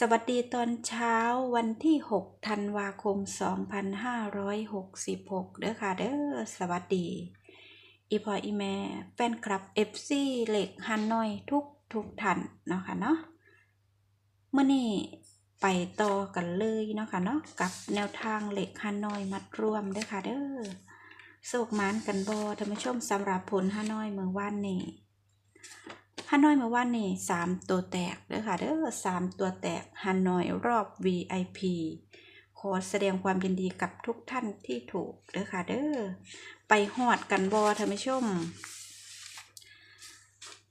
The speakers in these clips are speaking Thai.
สวัสดีตอนเช้าวันที่ 6 ธันวาคม 2566 เด้อค่ะเด้อสวัสดี อีพออีแม่แฟนคลับ FC เหล็กฮันนอยทุกทุกท่านเนาะค่ะเนาะเมื่อนี้ไปต่อกันเลยเนาะค่ะเนาะกับแนวทางเหล็กฮันนอยมัดรวมเด้อค่ะเด้อโศกมานกันบอท่านผู้ชมสำหรับผลฮันนอยเมื่อวานนี้ ฮานอยเมื่อวานนี่สามตัวแตกเด้อค่ะเด้อสามตัวแตกฮานอยรอบ VIP ขอแสดงความยินดีกับทุกท่านที่ถูกเด้อค่ะเด้อไปหอดกันบอท่านผู้ชม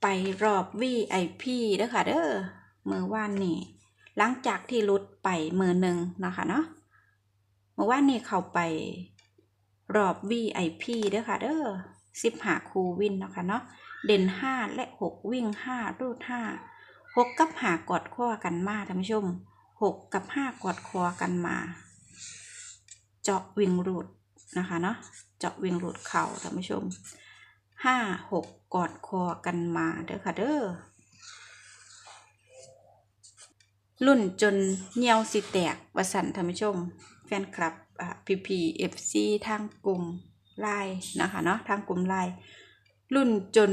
ไปรอบ VIP เด้อค่ะเด้อเมื่อวานนี่หลังจากที่ลุดไปมือหนึ่งนะคะเนาะเมื่อวานนี่เข้าไปรอบ VIP เด้อค่ะเด้อ สิบหาคูวินเนาะคะเนาะเด่นห้าและหกวิ่งห้ารูดห้าหกกับหากอดข้อกันมาท่านผู้ชมหกกับห้ากอดคอกันมา เจาะวิ่งรูดนะคะเนาะเจาะวิ่งรูดเข่าท่านผู้ชมห้าหกกอดคอกันมาเด้อค่ะเด้อรุ่นจนเงียวสิแตกวสันท่านผู้ชม แฟนคลับอ่าพีพีเอฟซีทางกลุ่ม ไลน์นะคะเนาะทางกลุ่มไลน์รุ่นจน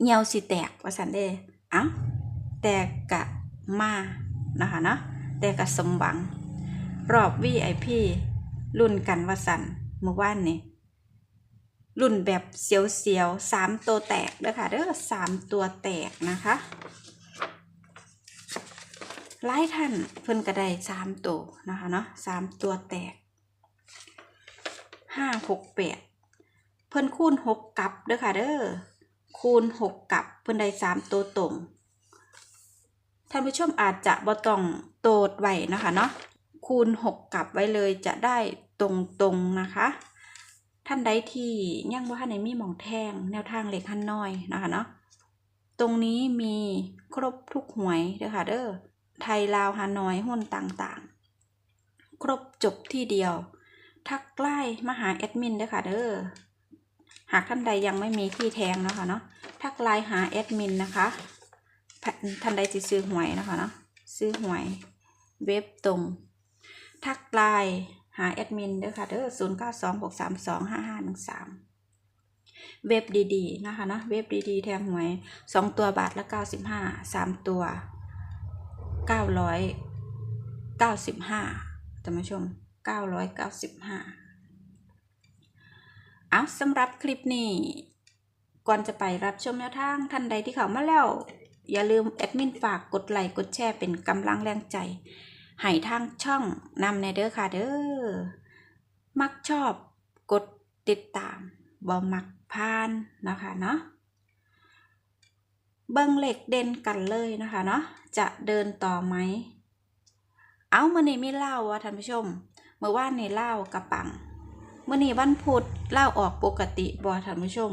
เหี่ยวสิแตกว่าสันเด้เอ้าแตกกะมานะคะเนาะแต่กะสมหวัง รอบ VIP รุ่นกันว่าสันเมื่อวานนี่รุ่นแบบเสียวๆสามตัวแตกเด้อค่ะเด้อสามตัวแตกนะคะหลายท่านเพิ่นก็ได้สามตัวนะคะเนาะสามตัวแตก ห้าหกแปดเพิ่นคูณหกกับเด้อค่ะเด้อคูณหกกับเพิ่นได้สามตัวตรงท่านผู้ชมอาจจะบ่ต้องโตดไว้นะคะเนาะคูณหกกับไว้เลยจะได้ตรงตรงๆนะคะ ท่านใดที่ยังว่าท่านในมีหมองแทงแนวทางเหล็กหันน้อยนะคะเนาะตรงนี้มีครบทุกหวยเด้อค่ะเด้อไทยลาวฮานอยหุ้นต่างๆ ครบจบที่เดียว ทักไล่มาหาแอดมินด้อค่ะเด้อหากท่านใดยังไม่มีที่แทงนะคะเนาะทักไลน์หาแอดมินนะคะท่านใดจะซื้อหวยนะคะเนาะซื้อหวยเว็บตรง ทักไลน์หาแอดมินด้อค่ะเด้อศูนย์เก้าสองหกสามสองห้าห้าหนึ่งสามเว็บดีๆนะคะเนาะเว็บดีๆ แทงหวยสองตัวบาทละเก้าสิบห้าสามตัวเก้าร้อยเก้าสิบห้าท่านผู้ชม เก้าร้อยเก้าสิบห้าเอาสำหรับคลิปนี้ ก่อนจะไปรับชมแนวทางท่านใดที่เข้ามาแล้ว อย่าลืมแอดมินฝากกดไลค์กดแชร์เป็นกำลังแรงใจให้ทางช่องนำในเด้อค่ะเด้อ มักชอบกดติดตามบ่มักพานนะคะเนาะเบิ้งเหล็กเด่นกันเลยนะคะเนาะจะเดินต่อไหม เอามื่อนี้ไม่เล่าว่าท่านผู้ชม เมื่อวานในเล่ากระปังเมื่อนี้วันพุธเล่าออกปกติบอท่านผู้ชม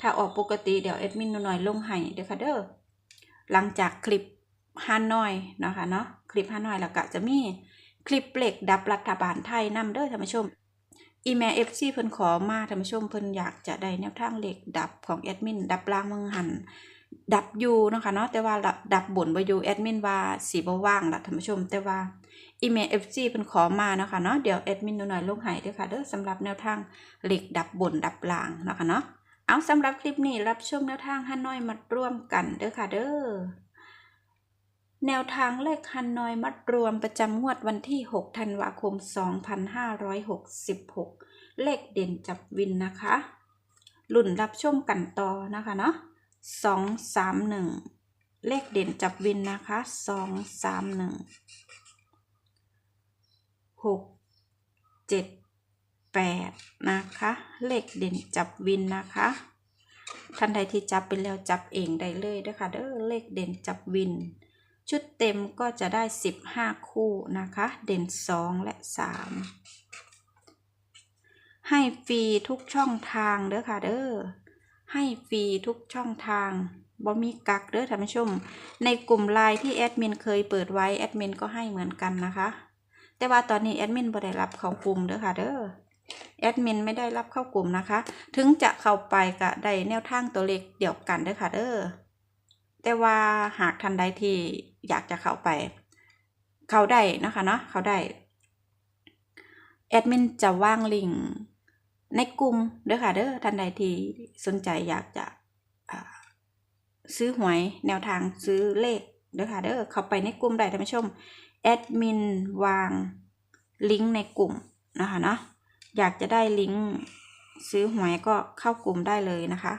ถ้าออกปกติเดี๋ยวเอดมินหน่อยลงให้เด้อค่ะเด้อหลังจากคลิปฮานอยนะคะเนาะคลิปฮานอยแล้วก็จะมีคลิปเหล็กดับรัฐบาลไทยนำเด้อท่านผู้ชมอีเมลเอฟซีเพิ่นขอมาท่านผู้ชมเพิ่นอยากจะได้แนวทางเหล็กดับของแอดมินดับล่างเมืองหัน ดับยูเนาะคะเนาะแต่ว่าดับบบนบ่อยู่แอดมินว่าสีบ่ว่างละท่านผู้ชม แต่ว่าอีเมล FC เพิ่นขอมาเนาะค่ะเนาะเดี๋ยวแอดมินหน่อยลงห้เด้อค่ะเด้อสำหรับแนวทางเหล็กดับบนดับล่างเนาะค่ะเนาะเอาสำหรับคลิปนี้รับชมแนวทางฮันน้อยมัดรวมกันเด้อค่ะเด้อแนวทางเลขฮันนอยมัดรวมประจำงวดวันที่ 6 ธันวาคม 2566 เลขเด่นจับวินนะคะ หลุ่นรับชมกันต่อนะคะเนาะ 231เลขเด่นจับวินนะคะ231หกเจ็ดแปดนะคะ เลขเด่นจับวินนะคะท่านใดที่จับไปแล้วจับเองได้เลยนะคะเด้อเลขเด่นจับวิน ชุดเต็มก็จะได้สิบห้าคู่นะคะ เด่นสองและสามให้ฟรีทุกช่องทางเด้อค่ะเด้อ ให้ฟรีทุกช่องทางบ่มีกักเด้อท่านผู้ชม ในกลุ่มไลน์ที่แอดมินเคยเปิดไว้แอดมินก็ให้เหมือนกันนะคะ แต่ว่าตอนนี้แอดมินบ่ได้รับเข้ากลุ่มเด้อค่ะเด้อแอดมินไม่ได้รับเข้ากลุ่มนะคะ ถึงจะเข้าไปก็ได้แนวทางตัวเลขเดียวกันเด้อค่ะเด้อแต่ว่าหากท่านใดที่อยากจะเข้าไป เข้าได้นะคะเนาะเข้าได้แอดมินจะว่างลิงก์ ในกลุ่มเด้อค่ะเด้อท่านใดที่สนใจอยากจะซื้อหวยแนวทางซื้อเลขเด้อค่ะเด้อเข้าไปในกลุ่มได้ท่านผู้ชมแอดมินวางลิงก์ในกลุ่มนะคะเนาะอยากจะได้ลิงก์ซื้อหวยก็เข้ากลุ่มได้เลยนะคะ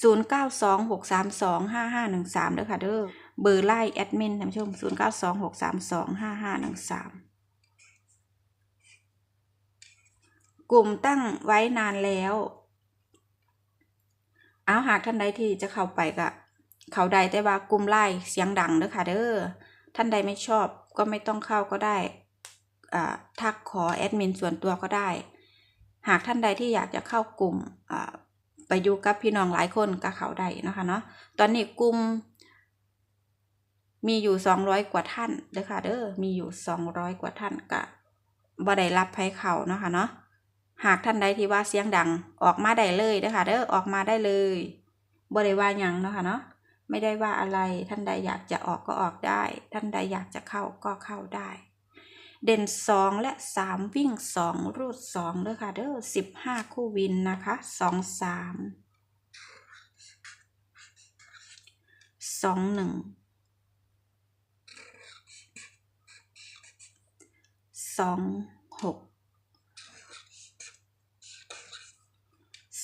0 9 2 6 3 2 5 5 1 3เด้อค่ะเด้อเบอร์ไล่แอดมินท่านผู้ชม0 9 2 6 3 2 5 5 1 3 กลุ่มตั้งไว้นานแล้ว เอาหากท่านใดที่จะเข้าไปก็เขาใดแต่ว่ากลุ่มไล่เสียงดังเด้อค่ะเด้อท่านใดไม่ชอบก็ไม่ต้องเข้าก็ได้อ่าทักขอแอดมินส่วนตัวก็ได้ หากท่านใดที่อยากจะเข้ากลุ่มอ่าไปอยู่กับพี่น้องหลายคนก็เขาได้นะคะเนาะตอนนี้กลุ่มมีอยู่ 200 กว่าท่านเด้อค่ะเด้อมีอยู่ 200 กว่าท่านก็บ่ได้รับไผเขาเนาะค่ะเนาะ หากท่านใดที่ว่าเสียงดังออกมาได้เลยเด้อค่ะเด้อออกมาได้เลยบ่ได้ว่าหยังเนาะค่ะเนาะไม่ได้ว่าอะไรท่านใดอยากจะออกก็ออกได้ ท่านใดอยากจะเข้าก็เข้าได้ เด่นสองและสามวิ่งสองรูดสองเด้อค่ะเด้อสิบห้าคู่วินนะคะสองสาม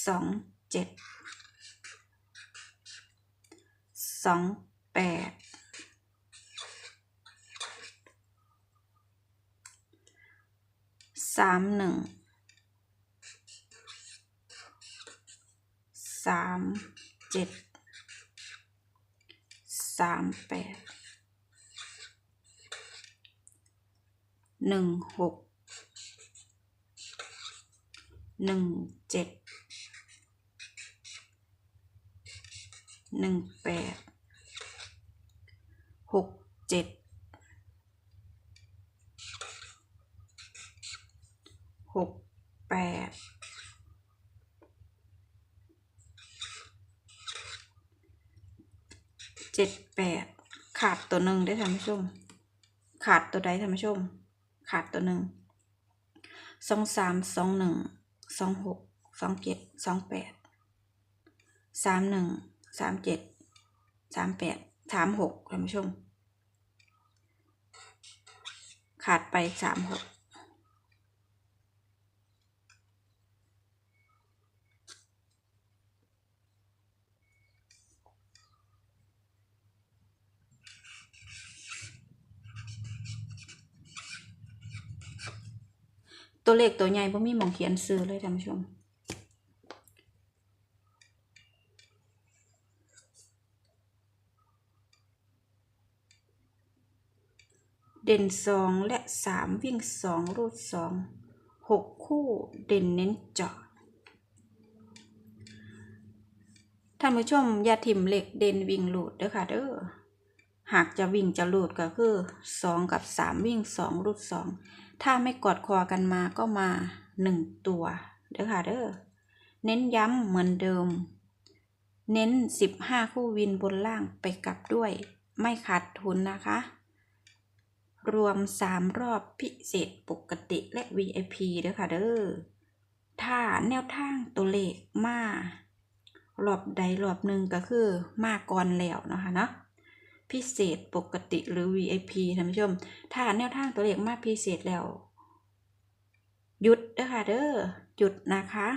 สองเจ็ดสองแปดสามหนึ่งสามเจ็ดสามแปดหนึ่งหกหนึ่งเจ็ด หนึ่งแปดหกเจ็ดหกแปดเจ็ดแปดขาดตัวหนึ่งได้ท่านผู้ชม ขาดตัวใดท่านผู้ชม ขาดตัวหนึ่งสองสามสองหนึ่งสองหกสองเจ็ดสองแปดสามหนึ่ง สามเจ็ดสามแปดสามหกท่านผู้ชม ขาดไปสามหกตัวเลขตัวใหญ่พ่มีหมองเขียนซื้อเลยท่านผู้ชม เด่นสองและสามวิ่งสองรูดสองหกคู่เด่นเน้นเจาะท่านผู้ชมอย่าถิ่มเหล็กเด่นวิ่งหลุดเด้อค่ะเด้อหากจะวิ่งจะหลุดก็คือสองกับสามวิ่งสองรูดสองถ้าไม่กอดคอกันมาก็มาหนึ่งตัวเด้อค่ะเด้อเน้นย้ำเหมือนเดิม เน้นสิบห้าคู่วินบนล่างไปกลับด้วย ไม่ขาดทุนนะคะ รวม 3 รอบพิเศษปกติและ VIP เด้อค่ะเด้อถ้าแนวทางตัวเลขมารอบใดรอบหนึ่งก็คือมาก่อนแล้วนะคะเนาะพิเศษปกติหรือ VIP ท่านผู้ชม ถ้าแนวทางตัวเลขมาพิเศษแล้ว หยุดเด้อค่ะเด้อหยุดนะคะ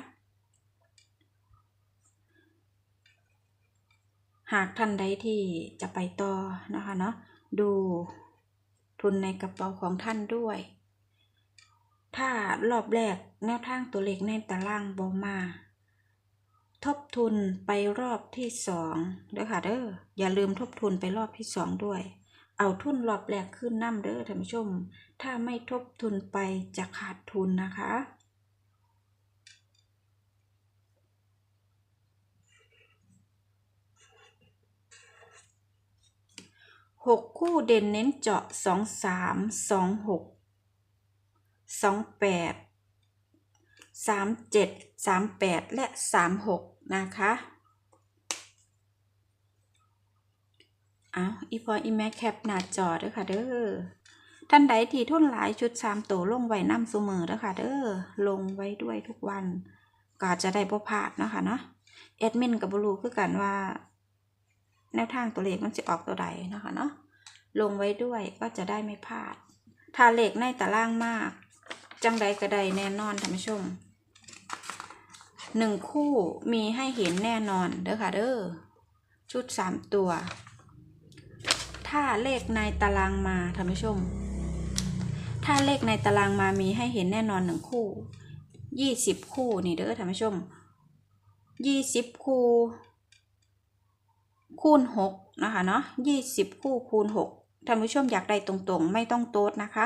หากท่านใดที่จะไปต่อนะคะเนาะดู ทุนในกระเป๋าของท่านด้วย ถ้ารอบแรกแนวทางตัวเลขในตารางบอมา ทบทุนไปรอบที่สองเด้อค่ะเด้ออย่าลืมทบทุนไปรอบที่สองด้วย เอาทุนรอบแรกขึ้นน้ำเด้อท่านผู้ชม ถ้าไม่ทบทุนไปจะขาดทุนนะคะ หกคู่เด่นเน้นเจาะสองสามสองหกสองแปดสามเจ็ดสามแปดและสามหกนะคะเอาอีพออีแม่แคปหน้าจอเด้อค่ะเด้อท่านใดที่ทุนหลายชุดสามตัวลงไว้น้ำเสมอเด้อค่ะเด้อลงไว้ด้วยทุกวัน ก็จะได้บ่พลาดเนาะคะเนาะแอดมินกับบรูคือกันว่า แนวทางตัวเลขมันจะออกตัวใดนะคะเนาะลงไว้ด้วยก็จะได้ไม่พลาด ถ้าเลขในตารางมาก จังใดก็ไดแน่นอนท่านผู้ชมหนึ่งคู่มีให้เห็นแน่นอนเด้อค่ะเด้อชุดสามตัว ถ้าเลขในตารางมาท่านผู้ชม ถ้าเลขในตารางมามีให้เห็นแน่นอนหนึ่งคู่ยี่สิบคู่นี่เด้อท่านผู้ชมยี่สิบคู่ คูณหกนะคะเนาะยี่สิบคู่คูณหกท่านผู้ชมอยากได้ตรงๆ ไม่ต้องโต๊ดนะคะ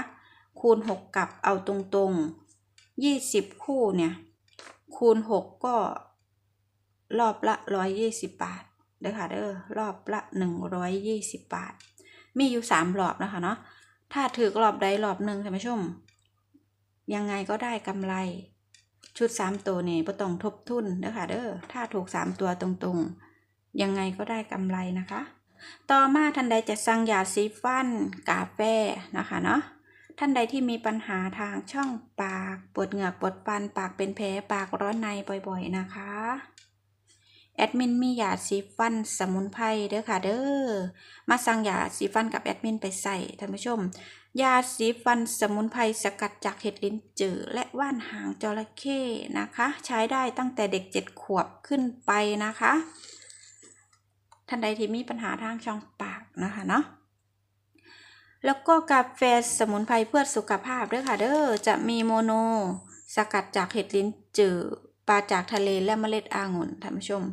คูณหกกับเอาตรงๆยี่สิบคู่เนี่ย คูณหกก็รอบละร้อยยี่สิบบาทเด้อค่ะเด้อ รอบละหนึ่งร้อยยี่สิบบาท มีอยู่สามรอบนะคะเนาะ ถ้าถือรอบใดรอบหนึ่งท่านผู้ชม ยังไงก็ได้กำไรชุดสามตัวนี่บ่ต้องทบทุนเด้อค่ะเด้อ ถ้าถูกสามตัวตรงๆ ยังไงก็ได้กำไรนะคะ ต่อมาท่านใดจะสั่งยาสีฟัน กาแฟนะคะเนาะท่านใดที่มีปัญหาทางช่องปากปวดเหงือกปวดฟันปากเป็นแผลปากร้อนในบ่อยๆนะคะแอดมินมียาสีฟันสมุนไพรเด้อค่ะเด้อมาสั่งยาสีฟันกับแอดมินไปใส่ท่านผู้ชม ยาสีฟันสมุนไพรสกัดจากเห็ดลิ้นจือและว่านหางจระเข้นะคะ ใช้ได้ตั้งแต่เด็กเจ็ดขวบขึ้นไปนะคะ ท่านใดที่มีปัญหาทางช่องปากนะคะเนาะแล้วก็กาแฟสมุนไพรเพื่อสุขภาพด้วยค่ะเด้อจะมีโมโน สกัดจากเห็ดลิ้นจือปลาจากทะเลและเมล็ดองุ่นท่านผู้ชม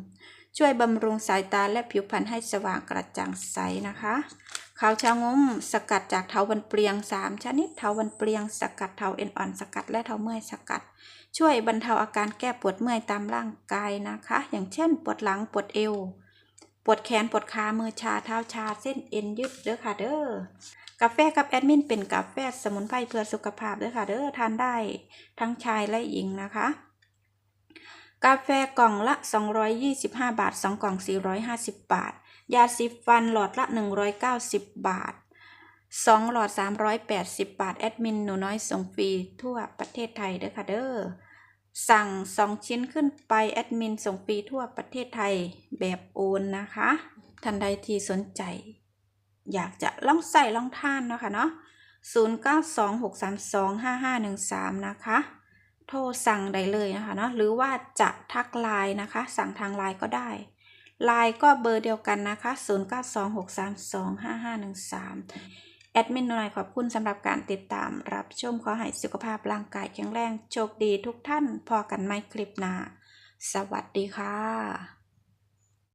ช่วยบำรุงสายตาและผิวพรรณให้สว่างกระจ่างใสนะคะขาวชางมสกัดจากเถาวันเปลียง 3 ชนิดเถาวันเปลียง สกัดเถาเอ็นอ่อนสกัดและเถาเมื่อยสกัด ช่วยบรรเทาอาการแก้ปวดเมื่อยตามร่างกายนะคะ อย่างเช่น ปวดหลังปวดเอว ปวดแขนปวดขามือชาเท้าชาเส้นเอ็นยืดเด้อค่ะเด้อกาแฟกับแอดมินเป็นกาแฟสมุนไพรเพื่อสุขภาพเด้อค่ะเด้อทานได้ทั้งชายและหญิงนะคะ กาแฟกล่องละ 225 บาท 2 กล่อง 450 บาท ยาสีฟันหลอดละ 190 บาท 2 หลอด 380 บาท แอดมินหนูน้อยส่งฟรีทั่วประเทศไทยเด้อค่ะเด้อ สั่ง 2 ชิ้นขึ้นไป แอดมินส่งฟรีทั่วประเทศไทยแบบโอนนะคะ ท่านใดที่สนใจ อยากจะลองใส่ลองทานเนาะค่ะเนาะ0926325513 นะคะ โทรสั่งได้เลยนะคะเนาะหรือว่าจะทักไลน์นะคะ สั่งทางไลน์ก็ได้ไลน์ก็เบอร์เดียวกันนะคะ 0926325513 แอดมินหน่อยขอบคุณสำหรับการติดตามรับชมขอให้สุขภาพร่างกายแข็งแรง โชคดีทุกท่านพอกันไม่คลิปหน้า สวัสดีค่ะ